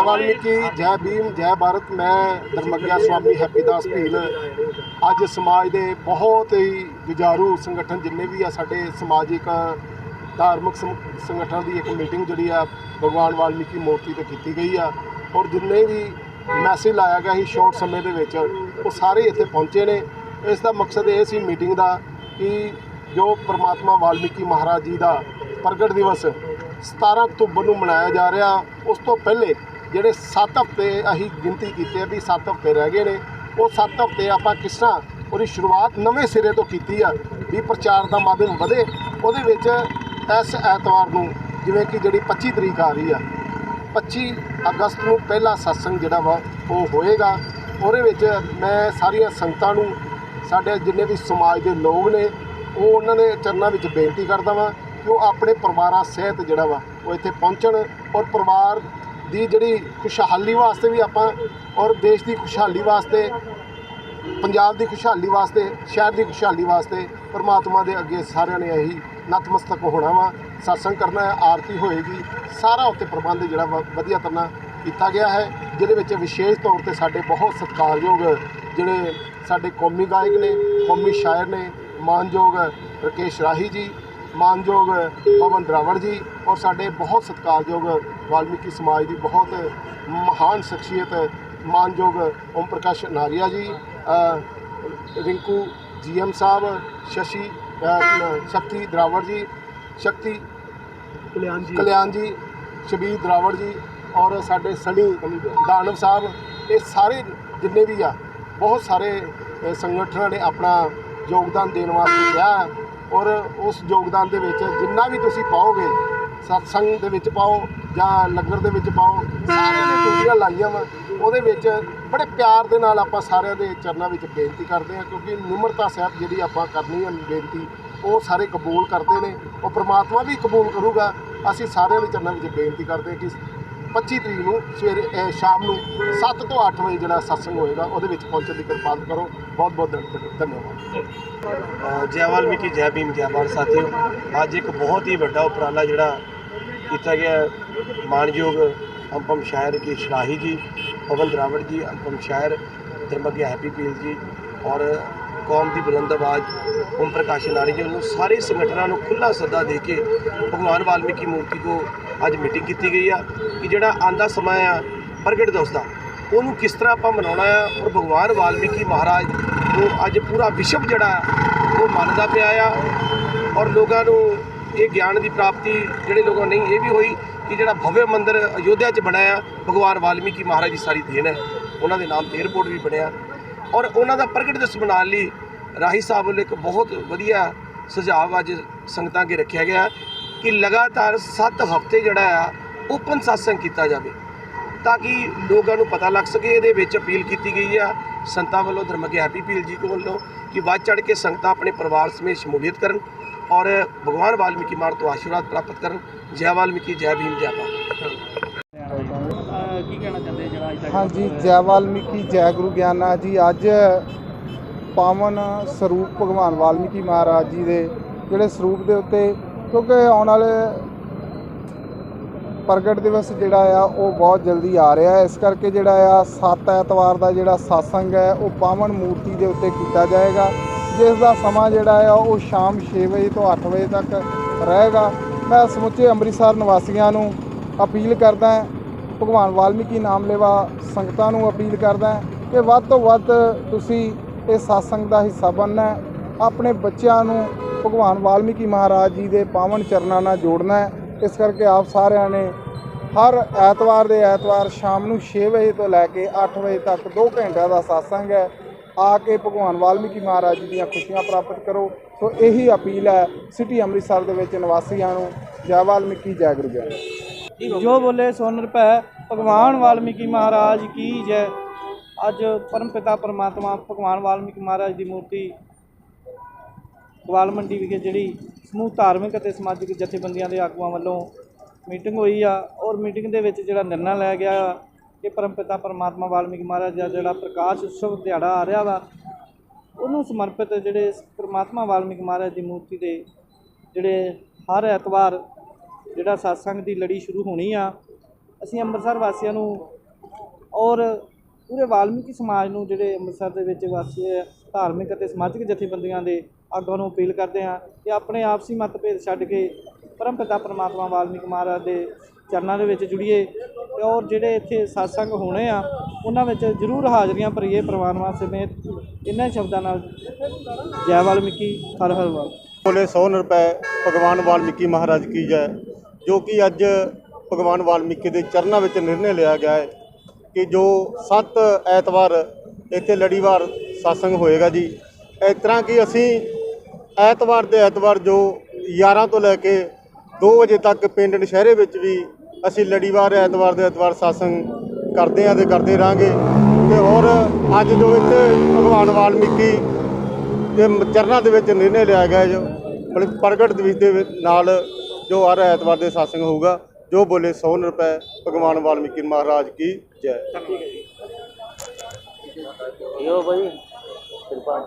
ਜੈ ਵਾਲਮੀਕੀ, ਜੈ ਭੀਮ, ਜੈ ਭਾਰਤ, ਮੈਂ ਧਰਮਗਿਆ ਸਵਾਮੀ ਹੈਪੀਦਾਸ ਭੀਲ। ਅੱਜ ਸਮਾਜ ਦੇ ਬਹੁਤ ਹੀ ਜੁਝਾਰੂ ਸੰਗਠਨ ਜਿੰਨੇ ਵੀ ਆ, ਸਾਡੇ ਸਮਾਜਿਕ, ਧਾਰਮਿਕ ਸੰ- ਸੰਗਠਨਾਂ ਦੀ ਇੱਕ ਮੀਟਿੰਗ ਜਿਹੜੀ ਆ, ਭਗਵਾਨ ਵਾਲਮੀਕੀ ਮੂਰਤੀ ਤੇ ਕੀਤੀ ਗਈ ਆ। ਔਰ ਜਿੰਨੇ ਵੀ ਮੈਸੇਜ ਲਾਇਆ ਗਿਆ ਸੀ ਸ਼ਾਰਟ ਸਮੇਂ ਦੇ ਵਿੱਚ, ਉਹ ਸਾਰੇ ਇੱਥੇ ਪਹੁੰਚੇ ਨੇ। ਇਸ ਦਾ ਮਕਸਦ ਇਹ ਸੀ ਮੀਟਿੰਗ ਦਾ ਕਿ ਜੋ ਪ੍ਰਮਾਤਮਾ ਵਾਲਮੀਕੀ ਮਹਾਰਾਜ ਜੀ ਦਾ ਪ੍ਰਗਟ ਦਿਵਸ 17 ਅਕਤੂਬਰ ਨੂੰ ਮਨਾਇਆ ਜਾ ਰਿਹਾ, ਉਸ ਤੋਂ ਪਹਿਲੇ ਜਿਹੜੇ 7 ਹਫ਼ਤੇ ਅਸੀਂ ਗਿਣਤੀ ਕੀਤੀ ਹੈ ਵੀ 7 ਹਫ਼ਤੇ ਰਹਿ ਗਏ ਨੇ, ਉਹ 7 ਹਫ਼ਤੇ ਆਪਾਂ ਕਿਸ ਤਰ੍ਹਾਂ ਉਹਦੀ ਸ਼ੁਰੂਆਤ ਨਵੇਂ ਸਿਰੇ ਤੋਂ ਕੀਤੀ ਆ, ਵੀ ਪ੍ਰਚਾਰ ਦਾ ਮਾਧਿਅਮ ਵਧੇ, ਉਹਦੇ ਵਿੱਚ ਇਸ ਐਤਵਾਰ ਨੂੰ ਜਿਵੇਂ ਕਿ ਜਿਹੜੀ 25 ਤਰੀਕ ਆ ਰਹੀ ਆ 25 ਅਗਸਤ ਨੂੰ ਪਹਿਲਾ ਸਤਸੰਗ ਜਿਹੜਾ ਵਾ, ਉਹ ਹੋਏਗਾ। ਉਹਦੇ ਵਿੱਚ ਮੈਂ ਸਾਰੀਆਂ ਸੰਗਤਾਂ ਨੂੰ, ਸਾਡੇ ਜਿੰਨੇ ਵੀ ਸਮਾਜ ਦੇ ਲੋਕ ਨੇ, ਉਹ ਉਹਨਾਂ ਦੇ ਚਰਨਾਂ ਵਿੱਚ ਬੇਨਤੀ ਕਰਦਾ ਵਾਂ ਕਿ ਉਹ ਆਪਣੇ ਪਰਿਵਾਰਾਂ ਸਹਿਤ ਜਿਹੜਾ ਵਾ, ਉਹ ਇੱਥੇ ਪਹੁੰਚਣ ਔਰ ਪਰਿਵਾਰ ਦੀ ਜਿਹੜੀ ਖੁਸ਼ਹਾਲੀ ਵਾਸਤੇ ਵੀ ਆਪਾਂ ਔਰ ਦੇਸ਼ ਦੀ ਖੁਸ਼ਹਾਲੀ ਵਾਸਤੇ, ਪੰਜਾਬ ਦੀ ਖੁਸ਼ਹਾਲੀ ਵਾਸਤੇ, ਸ਼ਹਿਰ ਦੀ ਖੁਸ਼ਹਾਲੀ ਵਾਸਤੇ ਪਰਮਾਤਮਾ ਦੇ ਅੱਗੇ ਸਾਰਿਆਂ ਨੇ ਇਹੀ ਨਤਮਸਤਕ ਹੋਣਾ ਵਾ। satsang ਕਰਨਾ ਹੈ, ਆਰਤੀ ਹੋਏਗੀ। ਸਾਰਾ ਉੱਤੇ ਪ੍ਰਬੰਧ ਜਿਹੜਾ ਵਾ, ਵਧੀਆ ਤਰ੍ਹਾਂ ਕੀਤਾ ਗਿਆ ਹੈ, ਜਿਹਦੇ ਵਿੱਚ ਵਿਸ਼ੇਸ਼ ਤੌਰ ਤੇ ਸਾਡੇ ਬਹੁਤ ਸਤਿਕਾਰਯੋਗ ਜਿਹੜੇ ਸਾਡੇ ਕੌਮੀ ਗਾਇਕ ਨੇ, ਕੌਮੀ ਸ਼ਾਇਰ ਨੇ, ਮਾਨਯੋਗ ਰਕੇਸ਼ ਰਾਹੀ ਜੀ, ਮਾਨਯੋਗ ਪਵਨ ਦਰਾਵੜ ਜੀ ਔਰ ਸਾਡੇ ਬਹੁਤ ਸਤਿਕਾਰਯੋਗ ਵਾਲਮੀਕੀ ਸਮਾਜ ਦੀ ਬਹੁਤ ਮਹਾਨ ਸ਼ਖਸੀਅਤ ਮਾਨਯੋਗ ਓਮ ਪ੍ਰਕਾਸ਼ ਨਾਰੀਆ ਜੀ ਰਿੰਕੂ ਜੀਐਮ ਸਾਹਿਬ ਸ਼ਸ਼ੀ ਸ਼ਕਤੀ ਦਰਾਵੜ ਜੀ ਸ਼ਕਤੀ ਕਲਿਆਣ ਜੀ। ਕਲਿਆਣ ਜੀ ਸ਼ਬੀਰ ਦਰਾਵੜ ਜੀ ਔਰ ਸਾਡੇ ਸਣੀ ਦਾਨਵ ਸਾਹਿਬ ਇਹ ਸਾਰੇ ਜਿੰਨੇ ਵੀ ਆ ਬਹੁਤ ਸਾਰੇ ਸੰਗਠਨਾਂ ਨੇ ਆਪਣਾ ਯੋਗਦਾਨ ਦੇਣ ਵਾਸਤੇ ਕਿਹਾ ਹੈ ਔਰ ਉਸ ਯੋਗਦਾਨ ਦੇ ਵਿੱਚ ਜਿੰਨਾ ਵੀ ਤੁਸੀਂ ਪਾਓਗੇ ਸਤਸੰਗ ਦੇ ਵਿੱਚ ਪਾਓ ਜਾਂ ਲੰਗਰ ਦੇ ਵਿੱਚ ਪਾਓ, ਸਾਰਿਆਂ ਨੇ ਡਿਊਟੀਆਂ ਲਾਈਆਂ ਵਾ। ਉਹਦੇ ਵਿੱਚ ਬੜੇ ਪਿਆਰ ਦੇ ਨਾਲ ਆਪਾਂ ਸਾਰਿਆਂ ਦੇ ਚਰਨਾਂ ਵਿੱਚ ਬੇਨਤੀ ਕਰਦੇ ਹਾਂ, ਕਿਉਂਕਿ ਨਿਮਰਤਾ ਸਾਹਿਬ ਜਿਹੜੀ ਆਪਾਂ ਕਰਨੀ ਹੈ ਬੇਨਤੀ, ਉਹ ਸਾਰੇ ਕਬੂਲ ਕਰਦੇ ਨੇ। ਉਹ ਪ੍ਰਮਾਤਮਾ ਵੀ ਕਬੂਲ ਕਰੂਗਾ। ਅਸੀਂ ਸਾਰਿਆਂ ਦੇ ਚਰਨਾਂ ਵਿੱਚ ਬੇਨਤੀ ਕਰਦੇ ਹਾਂ ਕਿ 25 ਤਰੀਕ ਨੂੰ ਸਵੇਰੇ ਸ਼ਾਮ ਨੂੰ 7 ਤੋਂ 8 ਵਜੇ ਜਿਹੜਾ ਸਤਸੰਗ ਹੋਏਗਾ, ਉਹਦੇ ਵਿੱਚ ਪਹੁੰਚਣ ਦੀ ਕਿਰਪਾਲ ਕਰੋ। ਬਹੁਤ ਬਹੁਤ ਧੰਨਵਾਦ। ਜੈ ਵਾਲਮੀਕੀ, ਜੈ ਭੀਮ, ਜੈ ਭਾਰਤ ਸਾਥੀਓ, ਅੱਜ ਇੱਕ ਬਹੁਤ ਹੀ ਵੱਡਾ ਉਪਰਾਲਾ ਜਿਹੜਾ ਕੀਤਾ ਗਿਆ ਹੈ। ਮਾਣਯੋਗ ਅੰਪਮ ਸ਼ਾਇਰ ਕੀ ਸ਼ਰਾਹੀ ਜੀ ਪਵਨ ਦਰਾਵੜ ਜੀ ਅੰਪਮ ਸ਼ਾਇਰ ਧਰਮਗਿਆ ਹੈਪੀ ਪੀਲ ਜੀ ਔਰ ਕੌਮ ਦੀ ਬੁਲੰਦ ਆਵਾਜ਼ ਓਮ ਪ੍ਰਕਾਸ਼ ਨਾਰੀ ਜੀ ਵੱਲੋਂ ਸਾਰੇ ਸੰਗਠਨਾਂ ਨੂੰ ਖੁੱਲਾ ਸੱਦਾ ਦੇ ਕੇ ਭਗਵਾਨ ਵਾਲਮੀਕੀ ਮੂਰਤੀ ਕੋ ਅੱਜ ਮੀਟਿੰਗ ਕੀਤੀ ਗਈ ਆ ਕਿ ਜਿਹੜਾ ਆਂਦਾ ਸਮਾਂ ਆ ਪ੍ਰਗਟ ਦਿਵਸ ਦਾ ਉਹਨੂੰ ਕਿਸ ਤਰ੍ਹਾਂ ਆਪਾਂ ਮਨਾਉਣਾ ਆ ਔਰ ਭਗਵਾਨ ਵਾਲਮੀਕੀ ਮਹਾਰਾਜ ਨੂੰ ਅੱਜ ਪੂਰਾ ਵਿਸ਼ਵ ਜਿਹੜਾ ਆ, ਉਹ ਮੰਨਦਾ ਪਿਆ ਆ ਔਰ ਲੋਕਾਂ ਨੂੰ ਇਹ ਗਿਆਨ ਦੀ ਪ੍ਰਾਪਤੀ ਜਿਹੜੇ ਲੋਕਾਂ ਨਹੀਂ ਇਹ ਵੀ ਹੋਈ ਕਿ ਜਿਹੜਾ ਭਵਯ ਮੰਦਿਰ ਅਯੋਧਿਆ 'ਚ ਬਣਿਆ ਭਗਵਾਨ ਵਾਲਮੀਕੀ ਮਹਾਰਾਜ ਦੀ ਸਾਰੀ ਦੇਣ ਹੈ। ਉਹਨਾਂ ਦੇ ਨਾਮ ਤੇ ਏਅਰਪੋਰਟ ਵੀ ਬਣਿਆ। ਔਰ ਉਹਨਾਂ ਦਾ ਪ੍ਰਗਟ ਦਿਵਸ ਮਨਾਉਣ ਲਈ ਰਾਹੀ ਸਾਹਿਬ ਵੱਲੋਂ ਇੱਕ ਬਹੁਤ ਵਧੀਆ ਸੁਝਾਅ ਅੱਜ ਸੰਗਤਾਂ ਅੱਗੇ ਰੱਖਿਆ ਗਿਆ ਕਿ ਲਗਾਤਾਰ 7 ਹਫ਼ਤੇ ਜਿਹੜਾ ਆ, ਓਪਨ satsang ਕੀਤਾ ਜਾਵੇ ਤਾਂ ਕਿ ਲੋਕਾਂ ਨੂੰ ਪਤਾ ਲੱਗ ਸਕੇ। ਇਹਦੇ ਵਿੱਚ ਅਪੀਲ ਕੀਤੀ ਗਈ ਆ ਸੰਤਾਂ ਵੱਲੋਂ ਧਰਮਗੇ ਹੈਪੀ ਪੀਲ ਜੀ ਵੱਲੋਂ ਕਿ ਵੱਧ ਚੜ ਕੇ ਸੰਗਤਾਂ ਆਪਣੇ ਪਰਿਵਾਰ ਸਮੇਤ ਸ਼ਮੂਲੀਅਤ ਕਰਨ। ਔਰ ਭਗਵਾਨ ਵਾਲਮੀਕੀ ਮਾਰ ਤੋਂ ਆਸ਼ੀਰਵਾਦ ਪ੍ਰਾਪਤ ਕਰਨ। ਜੈ ਵਾਲਮੀਕੀ ਜੈ ਭੀਮ ਜੈ ਕੀ ਕਹਿਣਾ ਚਾਹੁੰਦੇ ਜਿਹੜਾ ਅੱਜ ਹਾਂਜੀ ਜੈ ਵਾਲਮੀਕੀ ਜੈ ਗੁਰੂ ਗਿਆਨਾ ਜੀ ਅੱਜ ਪਾਵਨ ਸਰੂਪ ਭਗਵਾਨ ਵਾਲਮੀਕੀ ਮਹਾਰਾਜ ਜੀ ਦੇ ਜਿਹੜੇ ਸਰੂਪ ਦੇ ਉੱਤੇ ਕਿਉਂਕਿ ਆਉਣ ਵਾਲੇ ਪ੍ਰਗਟ ਦਿਵਸ ਜਿਹੜਾ ਆ ਉਹ ਬਹੁਤ ਜਲਦੀ ਆ ਰਿਹਾ ਹੈ। ਇਸ ਕਰਕੇ ਜਿਹੜਾ ਆ ਸੱਤ ਐਤਵਾਰ ਦਾ ਜਿਹੜਾ satsang ਹੈ ਉਹ ਪਾਵਨ ਮੂਰਤੀ ਦੇ ਉੱਤੇ ਕੀਤਾ ਜਾਏਗਾ। ਜਿਸ ਦਾ ਸਮਾਂ ਜਿਹੜਾ ਆ ਉਹ ਸ਼ਾਮ 6 ਵਜੇ ਤੋਂ 8 ਵਜੇ ਤੱਕ ਰਹੇਗਾ। ਮੈਂ ਸਮੁੱਚੇ ਅੰਮ੍ਰਿਤਸਰ ਨਿਵਾਸੀਆਂ ਨੂੰ ਅਪੀਲ ਕਰਦਾ ਭਗਵਾਨ ਵਾਲਮੀਕੀ ਨਾਮ ਲੇਵਾ ਸੰਗਤਾਂ ਨੂੰ ਅਪੀਲ ਕਰਦਾ ਕਿ ਵੱਧ ਤੋਂ ਵੱਧ ਤੁਸੀਂ ਇਹ satsang ਦਾ ਹਿੱਸਾ ਬਣਨਾ ਆਪਣੇ ਬੱਚਿਆਂ ਨੂੰ ਭਗਵਾਨ ਵਾਲਮੀਕੀ ਮਹਾਰਾਜ ਜੀ ਦੇ ਪਾਵਨ ਚਰਨਾਂ ਨਾਲ ਜੋੜਨਾ ਇਸ ਕਰਕੇ ਆਪ ਸਾਰਿਆਂ ਨੇ ਹਰ ਐਤਵਾਰ ਦੇ ਐਤਵਾਰ ਸ਼ਾਮ ਨੂੰ 6 ਵਜੇ ਤੋਂ ਲੈ ਕੇ 8 ਵਜੇ ਤੱਕ 2 ਘੰਟਿਆਂ ਦਾ satsang ਹੈ। ਆ ਕੇ ਭਗਵਾਨ ਵਾਲਮੀਕੀ ਮਹਾਰਾਜ ਜੀ ਦੀਆਂ ਖੁਸ਼ੀਆਂ ਪ੍ਰਾਪਤ ਕਰੋ। ਸੋ ਇਹੀ ਅਪੀਲ ਹੈ ਸਿਟੀ ਅੰਮ੍ਰਿਤਸਰ ਦੇ ਵਿੱਚ ਨਿਵਾਸੀਆਂ ਨੂੰ। ਜੈ ਵਾਲਮੀਕੀ, ਜੈ ਗੁਰੂ ਗ੍ਰੰਥ। ਜੋ ਬੋਲੇ ਸੋਨਰ ਪੈ ਭਗਵਾਨ ਵਾਲਮੀਕੀ ਮਹਾਰਾਜ ਕੀ ਜੈ। ਅੱਜ ਪਰਮਪਿਤਾ ਪਰਮਾਤਮਾ ਭਗਵਾਨ ਵਾਲਮੀਕੀ ਮਹਾਰਾਜ ਦੀ ਮੂਰਤੀ ਗਵਾਲ ਮੰਡੀ ਵਿਖੇ ਜਿਹੜੀ ਸਮੂਹ ਧਾਰਮਿਕ ਅਤੇ ਸਮਾਜਿਕ ਜਥੇਬੰਦੀਆਂ ਦੇ ਆਗੂਆਂ ਵੱਲੋਂ ਮੀਟਿੰਗ ਹੋਈ ਆ। ਔਰ ਮੀਟਿੰਗ ਦੇ ਵਿੱਚ ਜਿਹੜਾ ਨਿਰਣਾ ਲਿਆ ਗਿਆ ਕਿ ਪਰਮਪਿਤਾ ਪਰਮਾਤਮਾ ਵਾਲਮੀਕ ਮਹਾਰਾਜ ਦਾ ਜਿਹੜਾ ਪ੍ਰਕਾਸ਼ ਉਤਸਵ ਦਿਹਾੜਾ ਆ ਰਿਹਾ ਵਾ, ਉਹਨੂੰ ਸਮਰਪਿਤ ਜਿਹੜੇ ਪਰਮਾਤਮਾ ਵਾਲਮੀਕੀ ਮਹਾਰਾਜ ਦੀ ਮੂਰਤੀ ਦੇ ਜਿਹੜੇ ਹਰ ਐਤਵਾਰ ਜਿਹੜਾ satsang ਦੀ ਲੜੀ ਸ਼ੁਰੂ ਹੋਣੀ ਆ, ਅਸੀਂ ਅੰਮ੍ਰਿਤਸਰ ਵਾਸੀਆਂ ਨੂੰ ਔਰ ਪੂਰੇ ਵਾਲਮੀਕੀ ਸਮਾਜ ਨੂੰ ਜਿਹੜੇ ਅੰਮ੍ਰਿਤਸਰ ਦੇ ਵਿੱਚ ਵਾਸੀ ਧਾਰਮਿਕ ਅਤੇ ਸਮਾਜਿਕ ਜਥੇਬੰਦੀਆਂ ਦੇ ਆਗੂਆਂ ਨੂੰ ਅਪੀਲ ਕਰਦੇ ਹਾਂ ਕਿ ਆਪਣੇ ਆਪਸੀ ਮਤਭੇਦ ਛੱਡ ਕੇ ਪਰਮਪਿਤਾ ਪਰਮਾਤਮਾ ਵਾਲਮੀਕੀ ਮਹਾਰਾਜ ਦੇ ਚਰਨਾਂ ਦੇ ਵਿੱਚ ਜੁੜੀਏ। ਔਰ ਜਿਹੜੇ ਇੱਥੇ satsang ਹੋਣੇ ਆ, ਉਹਨਾਂ ਵਿੱਚ ਜ਼ਰੂਰ ਹਾਜ਼ਰੀਆਂ ਭਰੀਏ ਪ੍ਰਵਾਨਵਾ ਸਮੇਤ ਇਹਨਾਂ ਸ਼ਬਦਾਂ ਨਾਲ ਜੈ ਵਾਲਮੀਕੀ, ਹਰ ਹਰ ਵਾਲ। ਬੋਲੇ 100 ਰੁਪਏ ਭਗਵਾਨ ਵਾਲਮੀਕੀ ਮਹਾਰਾਜ ਕੀ ਜੈ, ਜੋ ਕਿ ਅੱਜ ਭਗਵਾਨ ਵਾਲਮੀਕੀ ਦੇ ਚਰਨਾਂ ਵਿੱਚ ਨਿਰਣੇ ਲਿਆ ਗਿਆ ਹੈ ਕਿ ਜੋ 7 ਐਤਵਾਰ ਇੱਥੇ ਲੜੀਵਾਰ satsang ਹੋਏਗਾ ਜੀ। ਇਸ ਤਰ੍ਹਾਂ ਕਿ ਅਸੀਂ ਐਤਵਾਰ ਦੇ ਐਤਵਾਰ ਜੋ 11 ਤੋਂ ਲੈ ਕੇ 2 ਵਜੇ ਤੱਕ ਪਿੰਡ ਨਸ਼ਹਿਰੇ ਵਿੱਚ ਵੀ ਅਸੀਂ ਲੜੀਵਾਰ ਐਤਵਾਰ ਦੇ ਐਤਵਾਰ ਸ਼ਾਸੰਗ ਕਰਦੇ ਹਾਂ ਤੇ ਕਰਦੇ ਰਹਾਂਗੇ ਤੇ ਹੋਰ ਅੱਜ ਜੋ ਇੱਥੇ ਭਗਵਾਨ ਵਾਲਮੀਕੀ ਦੇ ਚਰਨਾਂ ਦੇ ਵਿੱਚ ਨਿਰਣੇ ਲਿਆ ਗਿਆ ਜੋ ਪ੍ਰਗਟ ਦਿਵਸ ਦੇ ਨਾਲ ਜੋ ਹਰ ਐਤਵਾਰ ਦੇ ਸਾਸੰਗ ਹੋਊਗਾ, ਜੋ ਬੋਲੇ 100 ਰੁਪਏ ਭਗਵਾਨ ਵਾਲਮੀਕੀ ਮਹਾਰਾਜ ਕੀ ਜੈ। ਇਹੋ ਭਾਈ ਕਿਰਪਾ